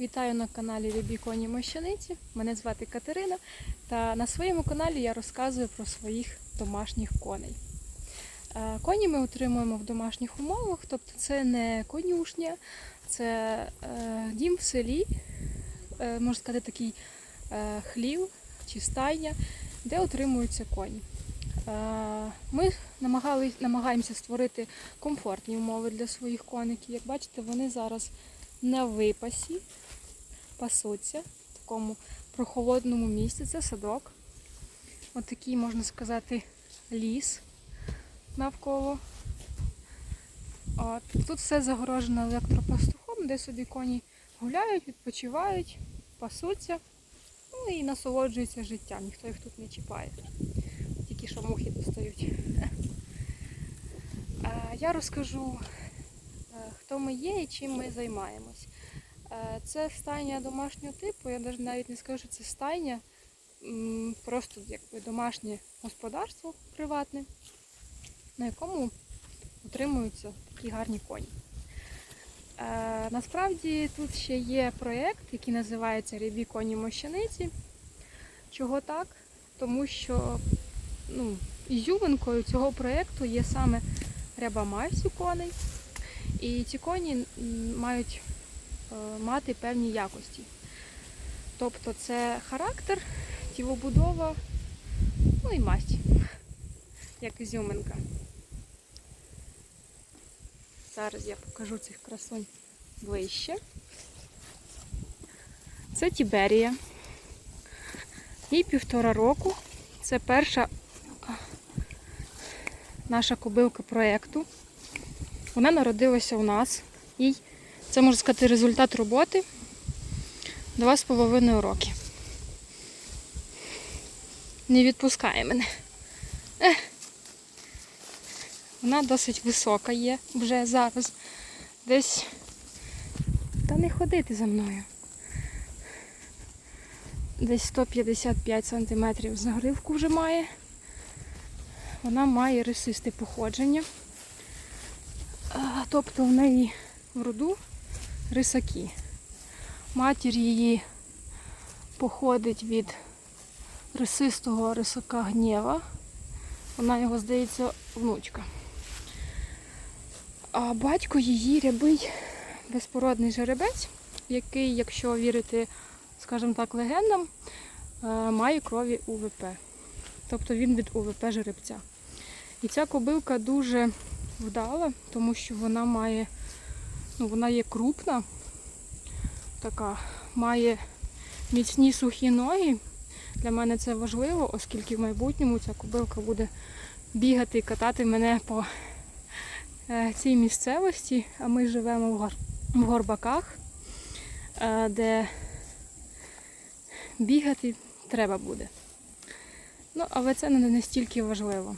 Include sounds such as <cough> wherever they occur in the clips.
Вітаю на каналі Любі Коні Мощаниці. Мене звати Катерина, та на своєму каналі я розказую про своїх домашніх коней. Е, Коні ми утримуємо в домашніх умовах, тобто це не конюшня, це е, дім в селі, е, можна сказати, такий хлів чи стайня, де утримуються коні. Ми намагаємося створити комфортні умови для своїх коників. Як бачите, вони зараз на випасі, пасуться в такому прохолодному місці. Це садок. Отакий, можна сказати, ліс навколо. От. Тут все загорожено електропастухом, де собі коні гуляють, відпочивають, пасуться, ну і насолоджуються життям. Ніхто їх тут не чіпає. Тільки що мухи достають. Е, Я розкажу хто ми є і чим ми займаємось. Е, Це стайня домашнього типу, я навіть- не скажу, що це стайня, просто якби домашнє господарство приватне, на якому утримуються такі гарні коні. Е, Насправді тут ще є проєкт, який називається Рябі коні мощаниці. Чого так? Тому що ну, ізюминкою цього проєкту є саме ряба майсу коней. І ці коні мають е, мати певні якості. Тобто це характер, тілобудова, ну і масть, <laughs> як ізюминка. Зараз я покажу цих красунь ближче. Це Тіберія. Їй півтора року. Це перша наша кобилка проєкту. Вона народилася у нас. Їй, це можна сказати, результат роботи два з половиною роки. Не відпускає мене. Ех. Вона досить висока є вже зараз. Десь. Та не ходити за мною. Десь 155 см загривку вже має. Вона має рисисте походження. Тобто в неї в роду рисаки. Матір її походить від рисистого рисака гнєва. Вона його, здається, внучка. А батько її рябий безпородний жеребець, який, якщо вірити, скажімо так, легендам, е, має крові УВП. Тобто він від УВП жеребця. І ця кобилка дуже вдала, тому що вона має, ну вона є крупна, така, має міцні сухі ноги. Для мене це важливо, оскільки в майбутньому ця кобилка буде бігати і катати мене по е, цій місцевості, а ми живемо в, гор... в горбаках, е, де бігати треба буде. Ну, але це не настільки важливо.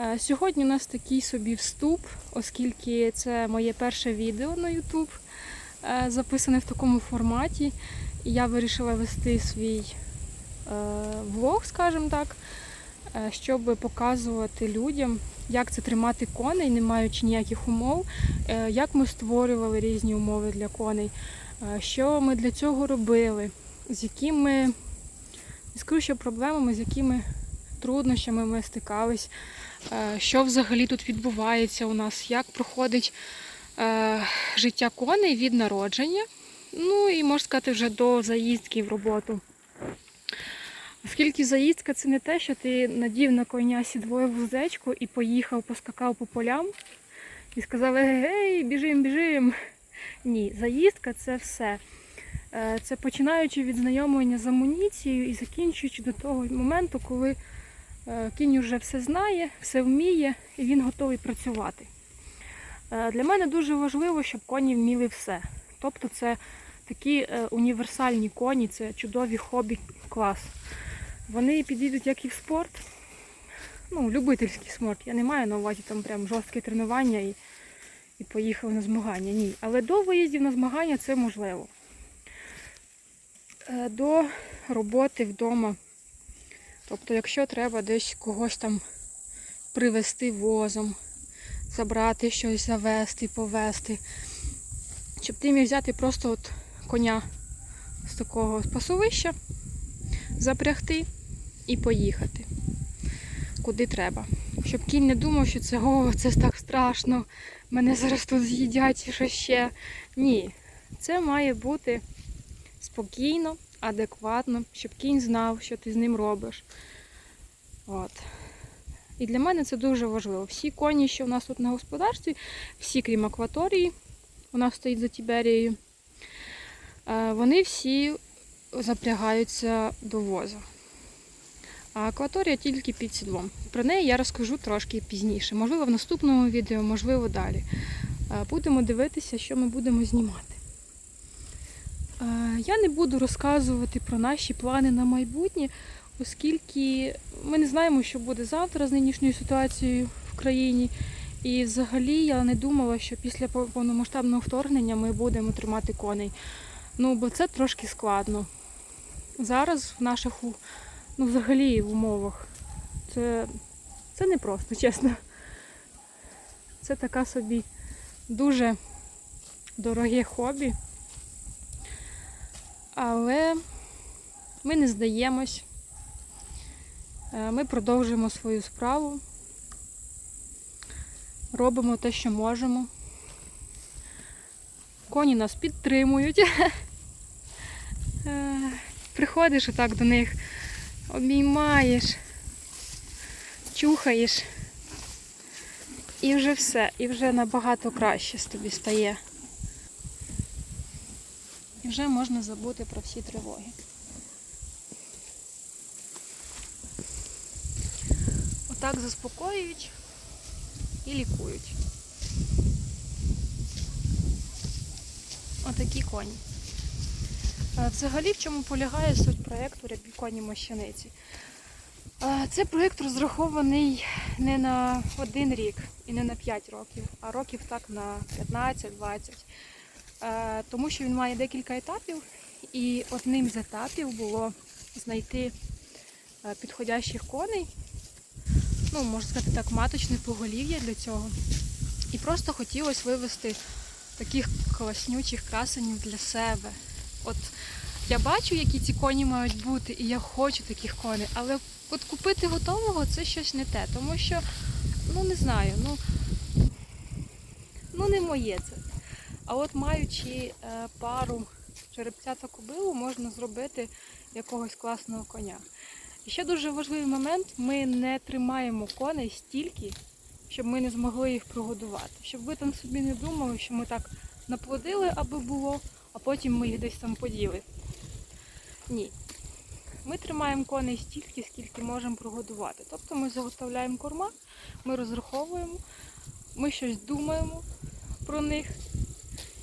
Е, Сьогодні у нас такий собі вступ, оскільки це моє перше відео на YouTube, е, записане в такому форматі. І я вирішила вести свій е, влог, скажімо так, щоб показувати людям, як це тримати коней, не маючи ніяких умов, як ми створювали різні умови для коней, що ми для цього робили, з якими, скажу, що проблемами, з якими труднощами ми стикались що взагалі тут відбувається у нас, як проходить е, життя коней від народження, ну і можна сказати, вже до заїздки в роботу. Оскільки заїздка це не те, що ти надів на коня сідлою вуздечку і поїхав, поскакав по полям і сказав, гей, біжим, біжим. Ні, заїздка це все. Е, Це починаючи від знайомлення з амуніцією і закінчуючи до того моменту, коли Е, Кінь вже все знає, все вміє і він готовий працювати. Е, Для мене дуже важливо, щоб коні вміли все. Тобто це такі е, універсальні коні, це чудові хобі клас. Вони підійдуть як і в спорт, ну, любительський спорт. Я не маю на увазі там прям жорстке тренування і, і поїхав на змагання. Ні. Але до виїздів на змагання це можливо. Е, До роботи вдома. Тобто, якщо треба десь когось там привезти возом, забрати щось, завести, повезти, щоб ти міг взяти просто от коня з такого пасовища, запрягти і поїхати куди треба. Щоб кінь не думав, що це о, це так страшно, мене зараз тут з'їдять і що ще. Ні, це має бути спокійно, адекватно, щоб кінь знав, що ти з ним робиш. От. І для мене це дуже важливо. Всі коні, що в нас тут на господарстві, всі, крім акваторії, у нас стоїть за Тіберією, е, вони всі запрягаються до воза. А акваторія тільки під сідлом. Про неї я розкажу трошки пізніше. Можливо, в наступному відео, можливо, далі. Е, Будемо дивитися, що ми будемо знімати. Е, Я не буду розказувати про наші плани на майбутнє, оскільки ми не знаємо, що буде завтра з нинішньою ситуацією в країні. І взагалі я не думала, що після повномасштабного вторгнення ми будемо тримати коней. Ну, бо це трошки складно. Зараз в наших ну, взагалі в умовах. Це, це не просто, <laughs> чесно. Це така собі дуже дороге хобі. Але ми не здаємось. Е, Ми продовжуємо свою справу. Робимо те, що можемо. Коні нас підтримують. <laughs> Е, Приходиш отак до них, обіймаєш, чухаєш. І вже все, і вже набагато краще з тобі стає. Вже можна забути про всі тривоги. Отак заспокоюють і лікують. Отакі коні. Взагалі, в чому полягає суть проєкту «Рябі коні мощаниці? Е, Це проєкт розрахований не на один рік і не на 5 років, а років так на 15-20. Е, Тому що він має декілька етапів, і одним з етапів було знайти е, підходящих коней, ну, можна сказати так, маточне поголів'я для цього. І просто хотілося вивести таких класнючих красенів для себе. От я бачу, які ці коні мають бути, і я хочу таких коней, але от купити готового це щось не те, тому що, ну не знаю, ну, ну не моє це. А от маючи е, пару жеребця та кобилу, можна зробити якогось класного коня. І ще дуже важливий момент: ми не тримаємо коней стільки, щоб ми не змогли їх прогодувати. Щоб ви там собі не думали, що ми так наплодили, аби було, а потім ми їх десь там поділи. Ні. Ми тримаємо коней стільки, скільки можемо прогодувати. Тобто ми заготовляємо корма, ми розраховуємо, ми щось думаємо про них.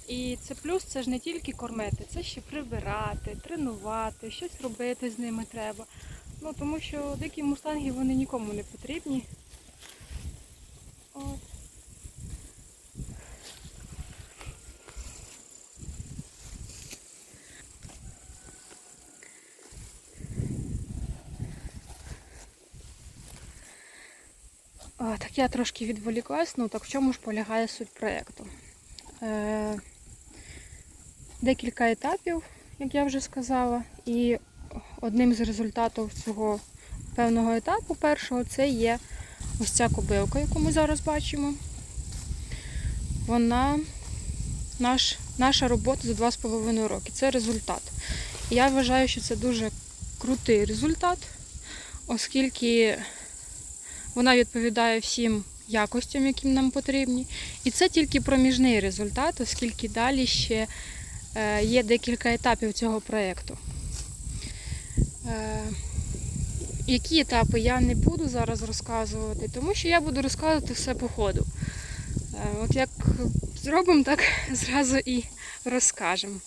І це плюс це ж не тільки кормити, це ще прибирати, тренувати, щось робити з ними треба. Ну, тому що дикі мустанги вони нікому не потрібні. От. Так я трошки відволіклась, ну так в чому ж полягає суть проєкту? Е, декілька етапів, як я вже сказала, і одним з результатів цього певного етапу першого це є ось ця кобилка, яку ми зараз бачимо. Вона наш, наша робота за 2,5 роки. Це результат. І я вважаю, що це дуже крутий результат, оскільки вона відповідає всім якостям, яким нам потрібні. І це тільки проміжний результат, оскільки далі ще є декілька етапів цього проєкту. Е, Які етапи я не буду зараз розказувати, тому що я буду розказувати все по ходу. Е, От як зробимо, так <laughs> зразу і розкажемо.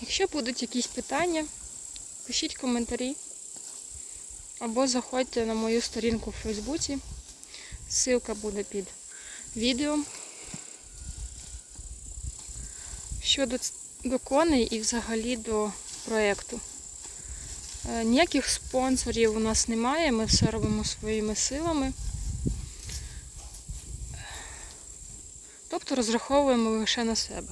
Якщо будуть якісь питання, пишіть коментарі або заходьте на мою сторінку в Фейсбуці. Ссылка буде під відео. Щодо до коней і взагалі до проєкту. Е, Ніяких спонсорів у нас немає, ми все робимо своїми силами. Тобто розраховуємо лише на себе.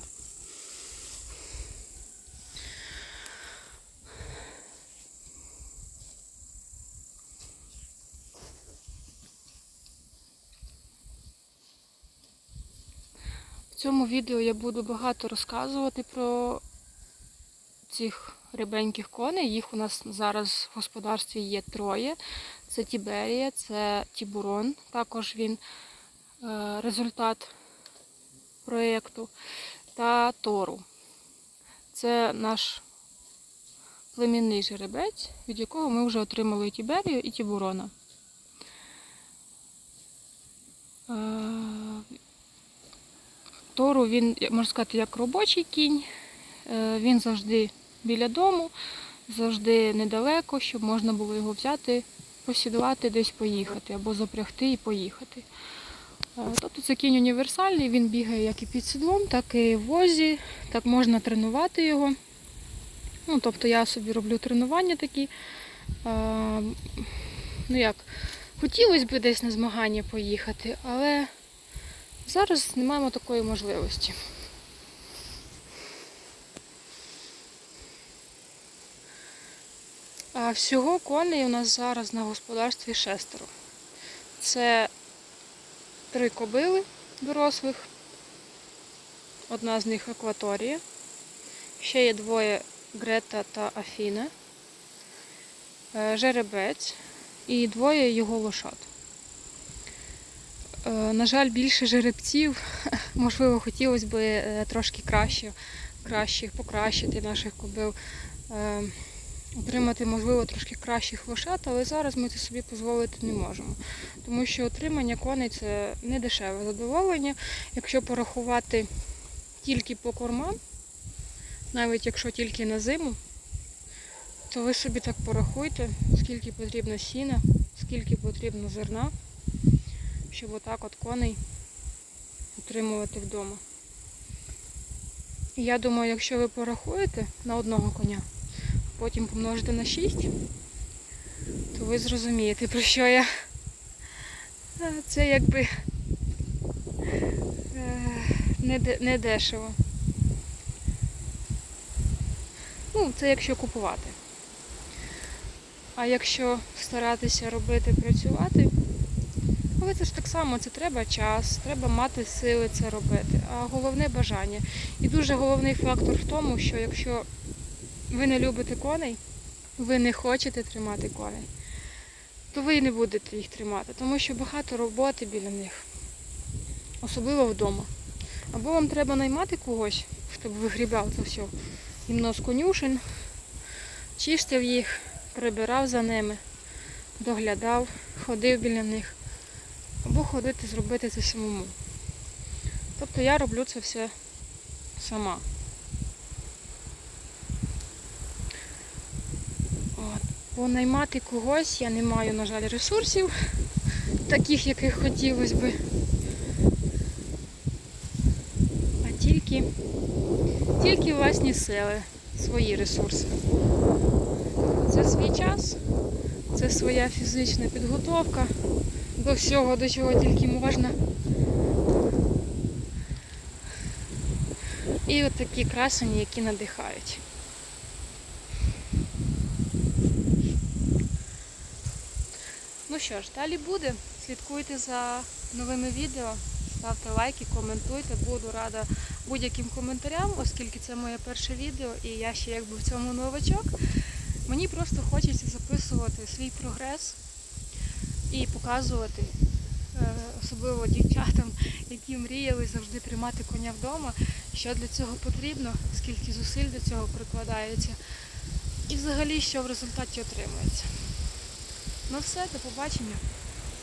В цьому відео я буду багато розказувати про цих рибеньких коней. Їх у нас зараз в господарстві є троє. Це Тіберія, це Тібурон. Також він е, результат проєкту. Та Тору. Це наш племінний жеребець, від якого ми вже отримали і Тіберію, і Тібурона. Е, Тору він, можна сказати, як робочий кінь. Е, Він завжди біля дому, завжди недалеко, щоб можна було його взяти, посідувати, десь поїхати, або запрягти і поїхати. Е, Тобто це кінь універсальний, він бігає як і під сідлом, так і в возі, так можна тренувати його. Ну, тобто я собі роблю тренування такі. Е, Ну як, хотілося б десь на змагання поїхати, але зараз не маємо такої можливості. А всього коней у нас зараз на господарстві шестеро. Це три кобили дорослих. Одна з них акваторія. Ще є двоє Грета та Афіна. Е, Жеребець і двоє його лошад. Е, На жаль, більше жеребців. <laughs> Можливо, хотілося б е, трошки краще, краще покращити наших кобил. Е, Отримати, можливо, трошки кращих лошад, але зараз ми це собі дозволити не можемо. Тому що отримання коней це не дешеве задоволення. Якщо порахувати тільки по кормам, навіть якщо тільки на зиму, то ви собі так порахуйте, скільки потрібно сіна, скільки потрібно зерна, щоб отак от коней утримувати вдома. І я думаю, якщо ви порахуєте на одного коня, потім помножите на 6, то ви зрозумієте, про що я. Е, Це якби е, не, де- не дешево. Ну, це якщо купувати. А якщо старатися робити, працювати, але це ж так само, це треба час, треба мати сили це робити. А головне бажання. І дуже головний фактор в тому, що якщо ви не любите коней, ви не хочете тримати коней, то ви і не будете їх тримати, тому що багато роботи біля них, особливо вдома. Або вам треба наймати когось, хто б вигрібав це все гімно з конюшень, чистив їх, прибирав за ними, доглядав, ходив біля них, або ходити зробити це самому. Тобто я роблю це все сама. От. Бо наймати когось я не маю, на жаль, ресурсів, таких, яких хотілося би. А тільки, тільки власні сили, свої ресурси. Це свій час, це своя фізична підготовка до всього, до чого тільки можна. І от такі красені, які надихають. Ну що ж, далі буде. Слідкуйте за новими відео, ставте лайки, коментуйте. Буду рада будь-яким коментарям, оскільки це моє перше відео і я ще якби в цьому новачок. Мені просто хочеться записувати свій прогрес і показувати, е, особливо дівчатам, які мріяли завжди тримати коня вдома, що для цього потрібно, скільки зусиль до цього прикладається, і взагалі що в результаті отримується. Ну все, до побачення.